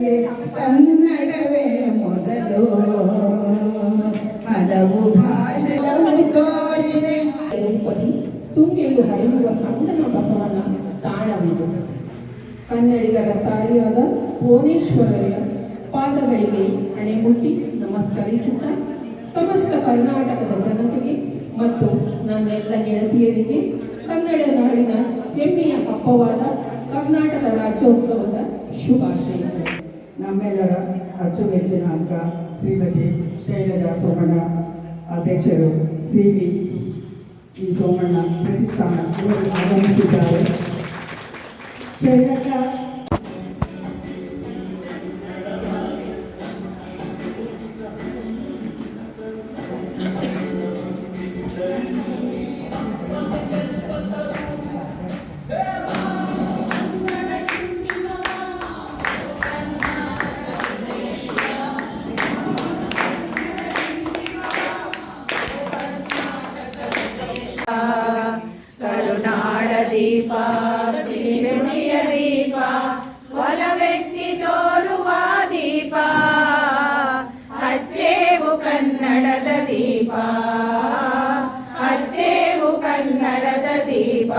ಕನ್ನಡವೇ ಮೊದಲು ಹಲವು ಭಾಷೆಗಳು ಹರಿಯುವ ಸಂಗನ ಬಸವನ ತಾಣವಿದು ಕನ್ನಡಿಗರ ತಾಯಿಯಾದ ಭುವನೇಶ್ವರರ ಪಾದಗಳಿಗೆ ಅಣೆಮುಟ್ಟಿ ನಮಸ್ಕರಿಸುತ್ತಾ ಸಮಸ್ತ ಕರ್ನಾಟಕದ ಜನತೆಗೆ ಮತ್ತು ನನ್ನೆಲ್ಲ ಗೆಳತಿಯರಿಗೆ ಕನ್ನಡ ನಾಡಿನ ಹೆಮ್ಮೆಯ ಹಬ್ಬವಾದ ಕರ್ನಾಟಕ ರಾಜ್ಯೋತ್ಸವದ ಶುಭಾಶಯಗಳು ನಮ್ಮೆಲ್ಲರ ಅಚ್ಚುಮೆಚ್ಚಿನ ಅಂಕ ಶ್ರೀಮತಿ ಶೈಲಜಾ ಸೋಮಣ್ಣ ಅಧ್ಯಕ್ಷರು ಶ್ರೀ ವಿ ವಿ ಸೋಮಣ್ಣ ಪ್ರತಿಷ್ಠಾನ ಇವರು ಆಗಮಿಸಿದ್ದಾರೆ ಶೈಲಜಾ ಕರುನಾಡ ದೀಪ ಸಿರಿನುಡಿಯ ದೀಪ ವ್ಯಕ್ತಿ ತೋರುವ ದೀಪ ಅಚ್ಚೇವು ಕನ್ನಡದ ದೀಪ ಅಚ್ಚೇವು ಕನ್ನಡದ ದೀಪ.